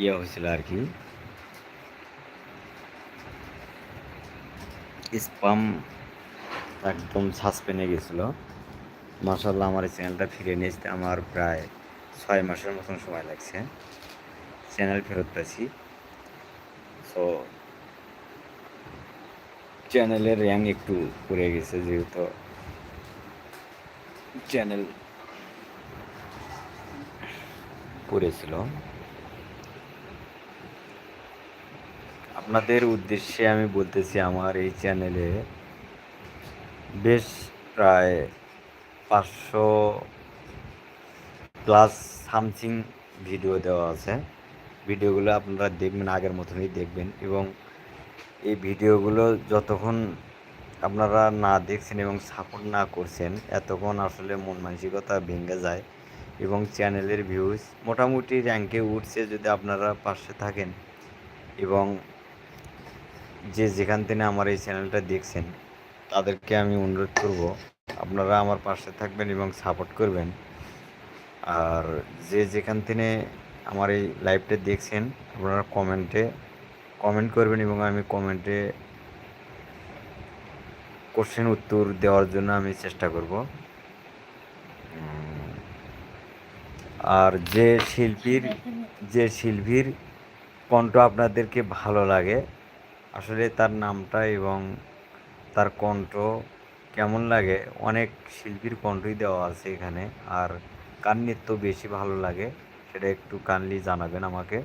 ইয়ে হয়েছিল আর কি। স্পাম একদম সাসপেন্ডে গেছিল। মাসাল্লাহ আমার এই চ্যানেলটা ফিরে নিয়ে আসতে আমার প্রায় ছয় মাসের মতন সময় লাগছে। চ্যানেল ফেরত পাচ্ছি সো চ্যানেলের র্যাঙ্ক একটু পড়ে গেছে যেহেতু চ্যানেল পড়েছিল। আপনাদের উদ্দেশ্যে আমি বলতেছি, আমার এই চ্যানেলে বেশ প্রায় পাঁচশো প্লাস সামথিং ভিডিও দেওয়া আছে। ভিডিওগুলো আপনারা দেখবেন, আগের মতনই দেখবেন এবং এই ভিডিওগুলো যতক্ষণ আপনারা না দেখছেন এবং সাপোর্ট না করছেন, এতক্ষণ আসলে মন মানসিকতা ভেঙে যায় এবং চ্যানেলের ভিউজ মোটামুটি র্যাঙ্কে উঠছে যদি আপনারা পাশে থাকেন এবং যে যেখান থেকে আমার এই চ্যানেলটা দেখছেন, তাদেরকে আমি অনুরোধ করব, আপনারা আমার পাশে থাকবেন এবং সাপোর্ট করবেন। আর যে যেখান থেকে আমার এই লাইভটা দেখছেন, আপনারা কমেন্টে কমেন্ট করবেন এবং আমি কমেন্টে কোশ্চেন উত্তর দেওয়ার জন্য আমি চেষ্টা করব। আর যে শিল্পীর যে শিল্পীর কণ্ঠ আপনাদেরকে ভালো লাগে আসলে তার নামটা এবং তার কণ্ঠ কেমন লাগে? অনেক শিল্পীর কণ্ঠই দেওয়া আছে এখানে। আর কার নৃত্য বেশি ভালো লাগে সেটা একটু কাইন্ডলি জানাবেন আমাকে।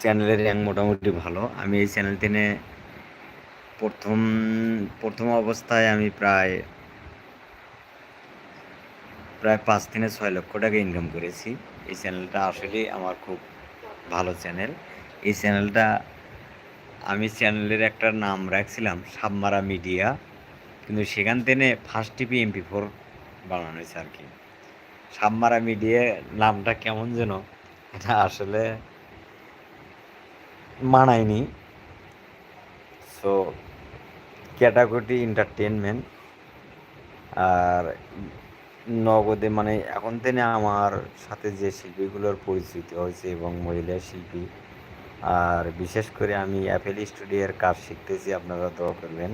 চ্যানেলের র্যাঙ্ক মোটামুটি ভালো। আমি এই চ্যানেল থেকে প্রথম প্রথম অবস্থায় আমি প্রায় প্রায় পাঁচ থেকে ছয় লক্ষ টাকা ইনকাম করেছি। এই চ্যানেলটা আসলে আমার খুব ভালো চ্যানেল এই চ্যানেলটা আমি চ্যানেলের একটা নাম রাখছিলাম, সাবমারা মিডিয়া কিন্তু সেখান থেকে ফার্স্ট টিপি এমপি ফোর বানানো হয়েছে আর কি। সাবমারা মিডিয়া নামটা কেমন যেন, এটা আসলে মানায়নি। সো ক্যাটাগরি এন্টারটেনমেন্ট আর নগদে মানে এখন থেকে আমার সাথে যে শিল্পীগুলোর পরিচিতি হয়েছে এবং মহিলা শিল্পী, আর বিশেষ করে আমি অ্যাপেল স্টুডিওর কাজ শিখতেছি, আপনারা দোয়া করবেন।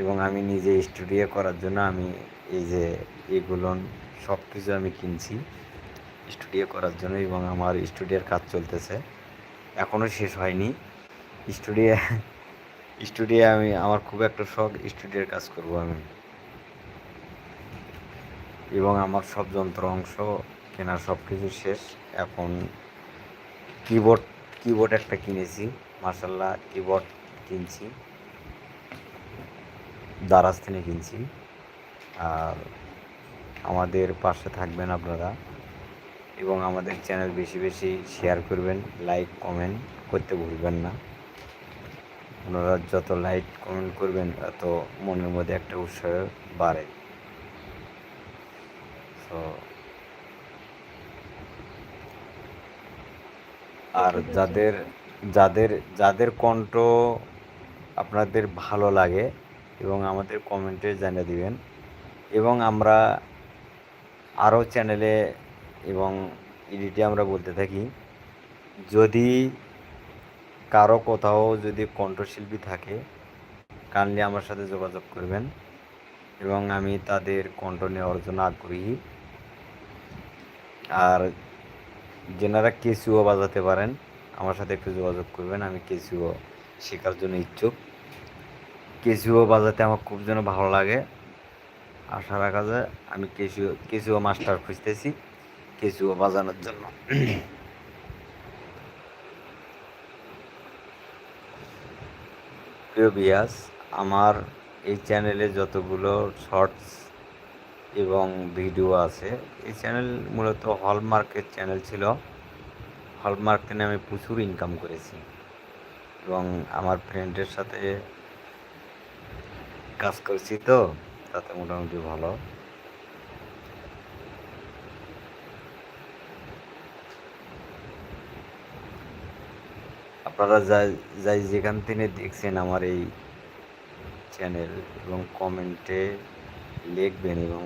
এবং আমি নিজে স্টুডিও করার জন্য আমি এই যে এগুলো সব কিছু আমি কিনছি স্টুডিও করার জন্য এবং আমার স্টুডিওর কাজ চলতেছে। এখনও শেষ হয়নি। স্টুডিও স্টুডিও আমি, আমার খুব একটা শখ স্টুডিওর কাজ করব আমি। এবং আমার সব যন্ত্র অংশ কেনা সব কিছু শেষ। এখন কিবোর্ড কিবোর্ড একটা কিনেছি মার্শাল্লাহ কিবোর্ড কিনছি দারাজ থেকে কিনছি। আর আমাদের পাশে থাকবেন আপনারা এবং আমাদের চ্যানেল বেশি বেশি শেয়ার করবেন লাইক কমেন্ট করতে ভুলবেন না। আপনারা যত লাইক কমেন্ট করবেন, তত মনের মধ্যে একটা উৎসাহ বাড়ে। আর যাদের যাদের যাদের কণ্ঠ আপনাদের ভালো লাগে এবং আমাদের কমেন্টে জানিয়ে দিবেন। এবং আমরা আরও চ্যানেলে এবং এডিটে আমরা বলতে থাকি, যদি কারও কোথাও যদি কণ্ঠশিল্পী থাকে, কাইন্ডলি আমার সাথে যোগাযোগ করবেন। এবং আমি তাদের কণ্ঠ নেওয়ার জন্য আগ্রহী। আর যেনারা কেসিও বাজাতে পারেন, আমার সাথে একটু যোগাযোগ করবেন, আমি কেসিও শেখার জন্য ইচ্ছুক। কেসিও বাজাতে আমার খুব যেন ভালো লাগে। আশা রাখা যায়, আমি কেসিও কেসিও মাস্টার খুঁজতেছি কেসিও বাজানোর জন্য। প্রিয় বিয়াস আমার এই চ্যানেলে যতগুলো শর্টস এবং ভিডিও আছে। এই চ্যানেল মূলত হলমার্কের চ্যানেল ছিল। হলমার্ক থেকে আমি প্রচুর ইনকাম করেছি। এবং আমার ফ্রেন্ডের সাথে কাজ করছি তো, তাতে মোটামুটি ভালো। আপনারা যাই যাই যেখান থেকে দেখছেন আমার এই চ্যানেল এবং কমেন্টে লিখবেন এবং